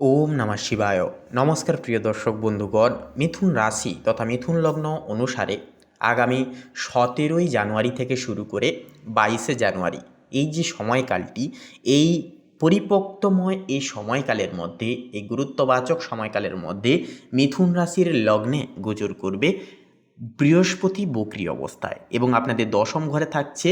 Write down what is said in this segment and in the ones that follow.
ওম নমঃ শিবায়। নমস্কার প্রিয় দর্শক বন্ধুগণ, মিথুন রাশি তথা মিথুন লগ্ন অনুসারে আগামী সতেরোই জানুয়ারি থেকে শুরু করে বাইশে জানুয়ারি, এই যে সময়কালটি, এই পরিপক্তময় এই সময়কালের মধ্যে, এই গুরুত্ববাচক সময়কালের মধ্যে মিথুন রাশির লগ্নে গোচর করবে বৃহস্পতি বক্রি অবস্থায় এবং আপনাদের দশম ঘরে থাকছে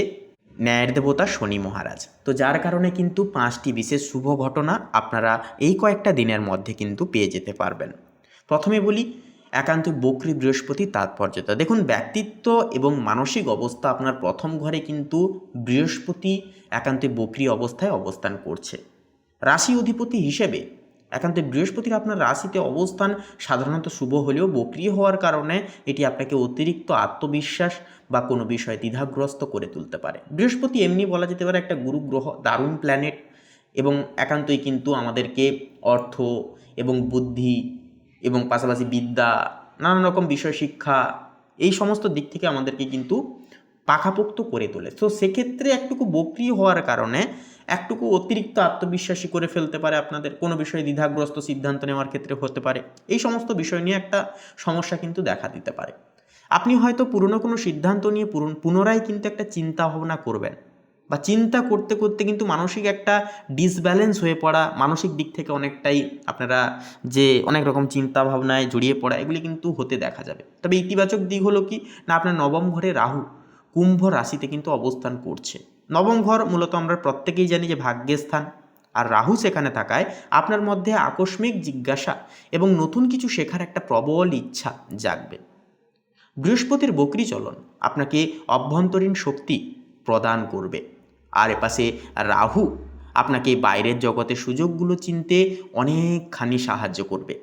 ন্যায়ের দেবতা শনি মহারাজ। তো যার কারণে কিন্তু পাঁচটি বিশেষ শুভ ঘটনা আপনারা এই কয়েকটা দিনের মধ্যে কিন্তু পেয়ে যেতে পারবেন। প্রথমে বলি, একান্ত বক্রি বৃহস্পতি তাৎপর্যতা। দেখুন, ব্যক্তিত্ব এবং মানসিক অবস্থা আপনার প্রথম ঘরে কিন্তু বৃহস্পতি একান্তে বক্রি অবস্থায় অবস্থান করছে। রাশি অধিপতি হিসেবে একান্তে বৃহস্পতির আপনার রাশিতে অবস্থান সাধারণত শুভ হলেও বক্রিয় হওয়ার কারণে এটি আপনাকে অতিরিক্ত আত্মবিশ্বাস বা কোনো বিষয়ে দ্বিধাগ্রস্ত করে তুলতে পারে। বৃহস্পতি এমনি বলা যেতে পারে একটা গুরু গ্রহ, দারুণ প্ল্যানেট এবং একান্তই কিন্তু আমাদেরকে অর্থ এবং বুদ্ধি এবং পাশাপাশি বিদ্যা, নানান রকম বিষয় শিক্ষা এই সমস্ত দিক থেকে আমাদেরকে কিন্তু পাখাপোক্ত করে তোলে। তো সেক্ষেত্রে একটুকু বক্রিয় হওয়ার কারণে একটুকু অতিরিক্ত আত্মবিশ্বাসী করে ফেলতে পারে আপনাদের। কোনো বিষয়ে দ্বিধাগ্রস্ত সিদ্ধান্ত নেওয়ার ক্ষেত্রে হতে পারে। এই সমস্ত বিষয় নিয়ে একটা সমস্যা কিন্তু দেখা দিতে পারে। আপনি হয়তো পুরনো কোনো সিদ্ধান্ত নিয়ে পুনরায় কিন্তু একটা চিন্তা ভাবনা করবেন বা চিন্তা করতে করতে কিন্তু মানসিক একটা ডিসব্যালেন্স হয়ে পড়া, মানসিক দিক থেকে অনেকটাই আপনারা যে অনেক রকম চিন্তা ভাবনায় জড়িয়ে পড়া, এগুলি কিন্তু হতে দেখা যাবে। তবে ইতিবাচক দিক হলো কি? না, আপনার নবম ঘরে রাহু, কুম্ভ রাশিতে কিন্তু অবস্থান করছে। নবম ঘর মূলত আমরা প্রত্যেকেই জানি যে ভাগ্যের স্থান। আর রাহু সেখানে থাকায় আপনার মধ্যে আকস্মিক জিজ্ঞাসা এবং নতুন কিছু শেখার একটা প্রবল ইচ্ছা জাগবে। বৃহস্পতির বকরি চলন আপনাকে অভ্যন্তরীণ শক্তি প্রদান করবে। আর এপাশে রাহু আপনাকে বাইরের জগতে সুযোগগুলো চিনতে অনেকখানি সাহায্য করবে।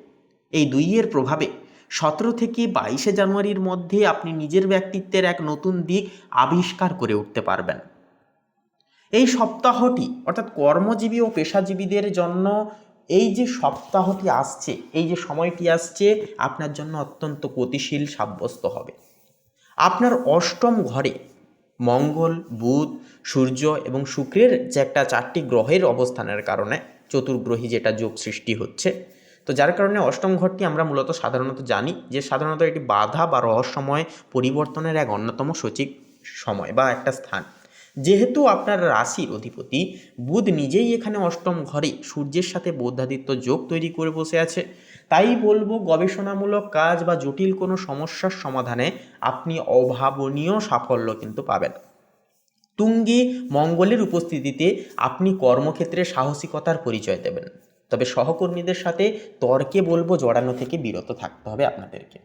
এই দুইয়ের প্রভাবে সতেরো থেকে বাইশে জানুয়ারির মধ্যে আপনি নিজের ব্যক্তিত্বের এক নতুন দিক আবিষ্কার করে উঠতে পারবেন। এই সপ্তাহটি, অর্থাৎ কর্মজীবী ও পেশাজীবীদের জন্য এই যে সপ্তাহটি আসছে, এই যে সময়টি আসছে, আপনার জন্য অত্যন্ত গতিশীল সাব্যস্ত হবে। আপনার অষ্টম ঘরে মঙ্গল, বুধ, সূর্য এবং শুক্রের যে একটা চারটি গ্রহের অবস্থানের কারণে চতুর্গ্রহী যেটা যোগ সৃষ্টি হচ্ছে, তো যার কারণে অষ্টম ঘরটি আমরা মূলত সাধারণত জানি যে সাধারণত এটি বাধা বা রহস্যময় পরিবর্তনের এক অন্যতম সচিব সময় বা একটা স্থান। যেহেতু আপনার রাশির অধিপতি, বুধ নিজেই এখানে অষ্টম ঘরে সূর্যের সাথে বৌদ্ধাদিত্য যোগ তৈরি করে বসে আছে। তাই বলব, গবেষণামূলক কাজ বা জটিল কোনো সমস্যার সমাধানে আপনি অভাবনীয় সাফল্য কিন্তু পাবেন। তুঙ্গে মঙ্গলের উপস্থিতিতে আপনি কর্মক্ষেত্রে সাহসিকতার পরিচয় দেবেন। তবে সহকর্মীদের সাথে তর্কে বলব, জড়ানো থেকে বিরত থাকতে হবে আপনাদেরকে।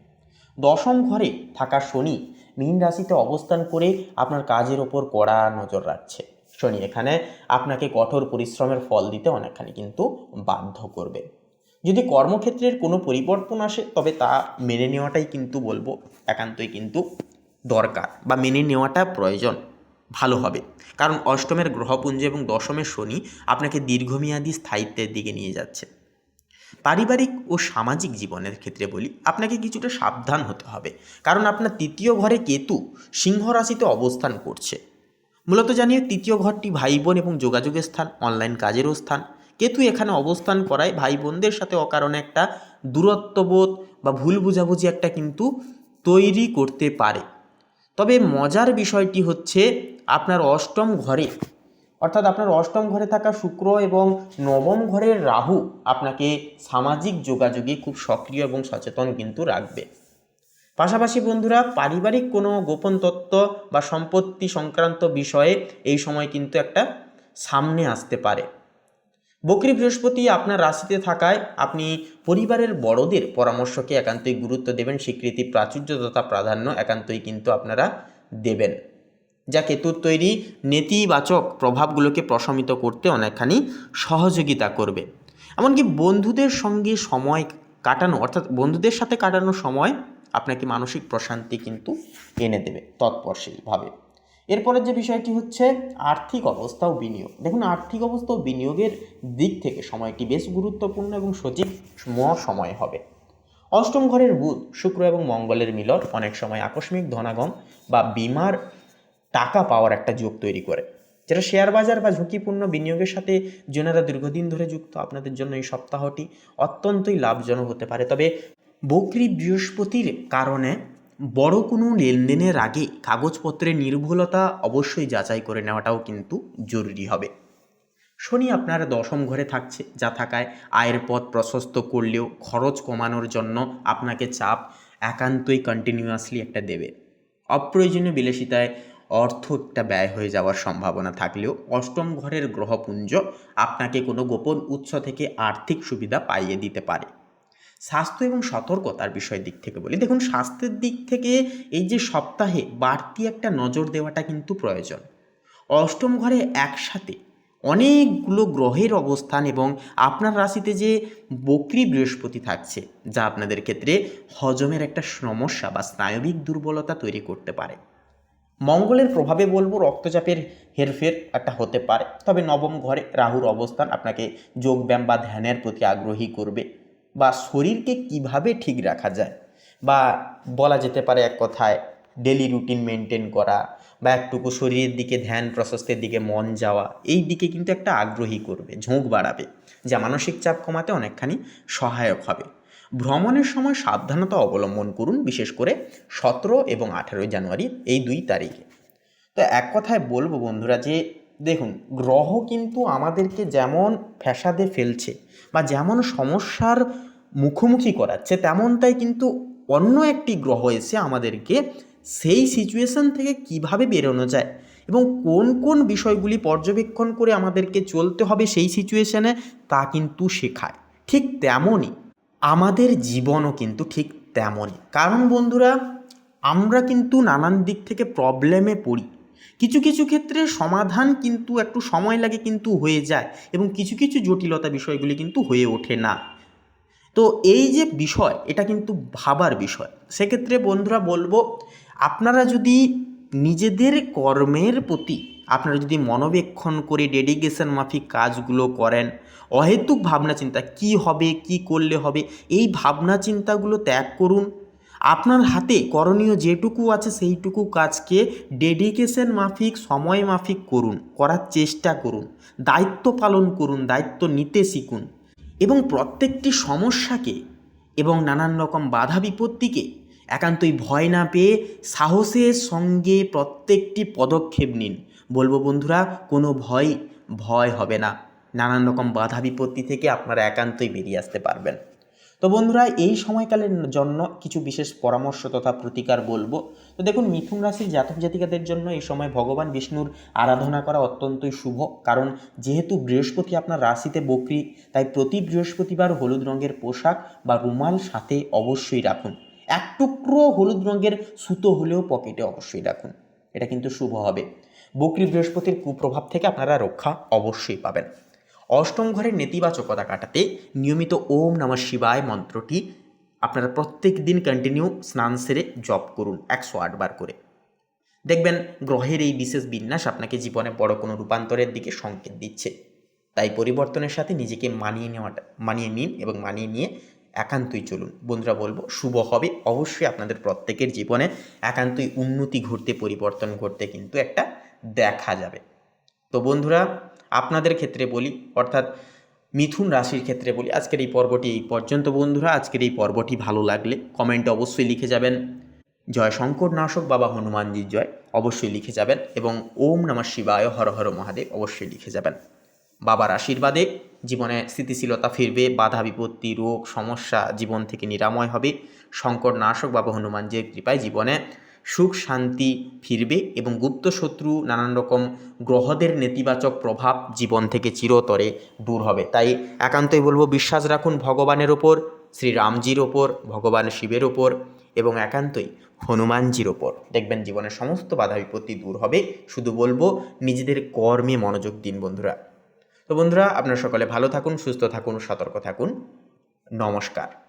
দশম ঘরে থাকা শনি মীন রাশিতে অবস্থান করে আপনার কাজের ওপর কড়া নজর রাখছে। শনি এখানে আপনাকে কঠোর পরিশ্রমের ফল দিতে অনেকখানি কিন্তু বাধ্য করবে। যদি কর্মক্ষেত্রের কোনো পরিবর্তন আসে, তবে তা মেনে নেওয়াটাই কিন্তু বলব একান্তই কিন্তু দরকার বা মেনে নেওয়াটা প্রয়োজন, ভালো হবে। কারণ অষ্টমের গ্রহপুঞ্জ এবং দশমের শনি আপনাকে দীর্ঘমেয়াদী স্থায়িত্বের দিকে নিয়ে যাচ্ছে। পারিবারিক ও সামাজিক জীবনের ক্ষেত্রে বলি, আপনাকে কিছুটা সাবধান হতে হবে। কারণ আপনার তৃতীয় ঘরে কেতু সিংহ রাশিতে অবস্থান করছে। মূলত জানিয়ে তৃতীয় ঘরটি ভাই বোন এবং যোগাযোগের স্থান অনলাইন কাজেরও স্থান। কেতু এখানে অবস্থান করায় ভাই বোনদের সাথে অকারণে একটা দূরত্ববোধ বা ভুল বুঝাবুঝি একটা কিন্তু তৈরি করতে পারে। তবে মজার বিষয়টি হচ্ছে, আপনার অষ্টম ঘরে অর্থাৎ আপনার অষ্টম ঘরে থাকা শুক্র এবং নবম ঘরের রাহু আপনাকে সামাজিক যোগাযোগে খুব সক্রিয় এবং সচেতন কিন্তু রাখবে। পাশাপাশি বন্ধুরা, পারিবারিক কোনো গোপন তত্ত্ব বা সম্পত্তি সংক্রান্ত বিষয়ে এই সময় কিন্তু একটা সামনে আসতে পারে। বকরি বৃহস্পতি আপনার রাশিতে থাকায় আপনি পরিবারের বড়দের পরামর্শকে একান্তই গুরুত্ব দেবেন, স্বীকৃতি প্রাচুর্য তথা প্রাধান্য একান্তই কিন্তু আপনারা দেবেন। যা কেতুর তৈরি নেতিবাচক প্রভাবগুলোকে প্রশমিত করতে অনেকখানি সহযোগিতা করবে। এমনকি বন্ধুদের সঙ্গে সময় কাটানো, অর্থাৎ বন্ধুদের সাথে কাটানো সময় আপনাকে মানসিক প্রশান্তি কিন্তু এনে দেবে তৎপরশীলভাবে। এরপরের যে বিষয়টি হচ্ছে আর্থিক অবস্থা ও বিনিয়োগ। দেখুন, আর্থিক অবস্থা ও বিনিয়োগের দিক থেকে সময়টি বেশ গুরুত্বপূর্ণ এবং ম সময় হবে। অষ্টম ঘরের বুধ, শুক্র এবং মঙ্গলের মিলন অনেক সময় আকস্মিক ধনাগম বা বিমার টাকা পাওয়ার একটা যোগ তৈরি করে। যেটা শেয়ার বাজার বা ঝুঁকিপূর্ণ বিনিয়োগের সাথে যেনারা দীর্ঘদিন ধরে যুক্ত। আপনাদের জন্য এই সপ্তাহটি অত্যন্তই লাভজনক হতে পারে। তবে বকরি বৃহস্পতির কারণে বড় কোনো লেনদেনের আগে কাগজপত্রের নির্ভুলতা অবশ্যই যাচাই করে নেওয়াটাও কিন্তু জরুরি হবে। শনি আপনার দশম ঘরে থাকছে, যা থাকায় আয়ের পথ প্রশস্ত করলেও খরচ কমানোর জন্য আপনাকে চাপ একান্তই কন্টিনিউয়াসলি একটা দেবে। অপ্রয়োজনীয় বিলাসিতায় অর্থ একটা ব্যয় হয়ে যাওয়ার সম্ভাবনা থাকলেও অষ্টম ঘরের গ্রহপুঞ্জ আপনাকে কোনো গোপন উৎস থেকে আর্থিক সুবিধা পাইয়ে দিতে পারে। স্বাস্থ্য এবং সতর্কতার বিষয়ের দিক থেকে বলি, দেখুন স্বাস্থ্যের দিক থেকে এই যে সপ্তাহে বাড়তি একটা নজর দেওয়াটা কিন্তু প্রয়োজন। অষ্টম ঘরে একসাথে অনেকগুলো গ্রহের অবস্থান এবং আপনার রাশিতে যে বকরি বৃহস্পতি থাকছে, যা আপনাদের ক্ষেত্রে হজমের একটা সমস্যা বা স্নায়বিক দুর্বলতা তৈরি করতে পারে। মঙ্গলের প্রভাবে বলব রক্তচাপের হেরফের একটা হতে পারে। তবে নবম ঘরে রাহুর অবস্থান আপনাকে যোগব্যায়াম বা ধ্যানের প্রতি আগ্রহী করবে। বা শরীরকে কীভাবে ঠিক রাখা যায়? বা বলা যেতে পারে এক কথায় ডেলি রুটিন মেনটেন করা বা একটুকু শরীরের দিকে ধ্যান, প্রশস্তের দিকে মন যাওয়া, এই দিকে কিন্তু একটা আগ্রহী করবে, ঝোঁক বাড়াবে, যা মানসিক চাপ কমাতে অনেকখানি সহায়ক হবে। ভ্রমণের সময় সাবধানতা অবলম্বন করুন, বিশেষ করে সতেরো এবং আঠেরোই জানুয়ারি এই দুই তারিখে। তো এক কথায় বলব বন্ধুরা যে, দেখুন, গ্রহ কিন্তু আমাদেরকে যেমন ফ্যাসাদে ফেলছে বা যেমন সমস্যার মুখোমুখি করাচ্ছে, তেমনটাই কিন্তু অন্য একটি গ্রহ এসে আমাদেরকে সেই সিচুয়েশন থেকে কীভাবে বেরোনো যায় এবং কোন কোন বিষয়গুলি পর্যবেক্ষণ করে আমাদেরকে চলতে হবে সেই সিচুয়েশনে তা কিন্তু শেখায়। ঠিক তেমনই আমাদের জীবনও কিন্তু ঠিক তেমনই। কারণ বন্ধুরা, আমরা কিন্তু নানান দিক থেকে প্রবলেমে পড়ি। কিছু কিছু ক্ষেত্রে সমাধান কিন্তু একটু সময় লাগে কিন্তু হয়ে যায় এবং কিছু কিছু জটিলতা বিষয়গুলি কিন্তু হয়ে ওঠে না। তো এই যে বিষয়, এটা কিন্তু ভাবার বিষয়। সেক্ষেত্রে বন্ধুরা বলব, আপনারা যদি নিজেদের কর্মের প্রতি আপনারা যদি মনোবেক্ষণ করে ডেডিকেশন মাফিক কাজগুলো করেন, অহেতুক ভাবনা চিন্তা, কি হবে, কি করলে হবে, এই ভাবনা চিন্তাগুলো ত্যাগ করুন। আপনার হাতে করণীয় যেটুকু আছে সেইটুকু কাজকে ডেডিকেশন মাফিক, সময় মাফিক করুন, করার চেষ্টা করুন, দায়িত্ব পালন করুন, দায়িত্ব নিতে শিখুন এবং প্রত্যেকটি সমস্যাকে এবং নানান রকম বাধা বিপত্তিকে একান্তই ভয় না পেয়ে সাহসের সঙ্গে প্রত্যেকটি পদক্ষেপ নিন। বলব বন্ধুরা, কোনো ভয় ভয় হবে না। নানান রকম বাধা বিপত্তি থেকে আপনারা একান্তই বেরিয়ে আসতে পারবেন। তো বন্ধুরা, এই সময়কালের জন্য কিছু বিশেষ পরামর্শ তথা প্রতিকার বলব। তো দেখুন, মিথুন রাশির জাতক জাতিকাদের জন্য এই সময় ভগবান বিষ্ণুর আরাধনা করা অত্যন্তই শুভ। কারণ যেহেতু বৃহস্পতি আপনার রাশিতে বকরি, তাই প্রতি বৃহস্পতিবার হলুদ রঙের পোশাক বা রুমাল সাথে অবশ্যই রাখুন। এক টুকরো হলুদ রঙের সুতো হলেও পকেটে অবশ্যই রাখুন। এটা কিন্তু শুভ হবে। বকরি বৃহস্পতির কুপ্রভাব থেকে আপনারা রক্ষা অবশ্যই পাবেন। অষ্টম ঘরের নেতিবাচকতা কাটাতে নিয়মিত ওম নমঃ শিবায় মন্ত্রটি আপনারা প্রত্যেক দিন কন্টিনিউ স্নান সেরে জপ করুন একশো আটবার করে। দেখবেন গ্রহের এই বিশেষ বিন্যাস আপনাকে জীবনে বড় কোনো রূপান্তরের দিকে সংকেত দিচ্ছে। তাই পরিবর্তনের সাথে নিজেকে মানিয়ে নেওয়াটা, মানিয়ে নিন এবং মানিয়ে নিয়ে একান্তই চলুন। বন্ধুরা বলব, শুভ হবে অবশ্যই আপনাদের প্রত্যেকের জীবনে একান্তই উন্নতি ঘটতে, পরিবর্তন ঘটতে কিন্তু একটা দেখা যাবে। তো বন্ধুরা, আপনাদের ক্ষেত্রে বলি, অর্থাৎ মিথুন রাশির ক্ষেত্রে বলি, আজকের এই পর্বটি এই পর্যন্ত বন্ধুরা। আজকের এই পর্বটি ভালো লাগলে কমেন্টে অবশ্যই লিখে যাবেন। জয় শঙ্কর নাশক, বাবা হনুমানজির জয়, অবশ্যই লিখে যাবেন এবং ওম নমঃ শিবায়, হর হর মহাদেব, অবশ্যই লিখে যাবেন। বাবার আশীর্বাদে জীবনে স্থিতিশীলতা ফিরবে, বাধা বিপত্তি, রোগ, সমস্যা জীবন থেকে নিরাময় হবে। শঙ্কর নাশক, বাবা হনুমানজির কৃপায় জীবনে সুখ, শান্তি ফিরবে এবং গুপ্ত শত্রু নানান রকম গ্রহদের নেতিবাচক প্রভাব জীবন থেকে চিরতরে দূর হবে। তাই একান্তই বলব, বিশ্বাস রাখুন ভগবানের ওপর, শ্রীরামজির ওপর, ভগবান শিবের ওপর এবং একান্তই হনুমানজির ওপর। দেখবেন জীবনের সমস্ত বাধা বিপত্তি দূর হবে। শুধু বলব, নিজেদের কর্মে মনোযোগ দিন বন্ধুরা। তো বন্ধুরা, আপনারা সকলে ভালো থাকুন, সুস্থ থাকুন, সতর্ক থাকুন। নমস্কার।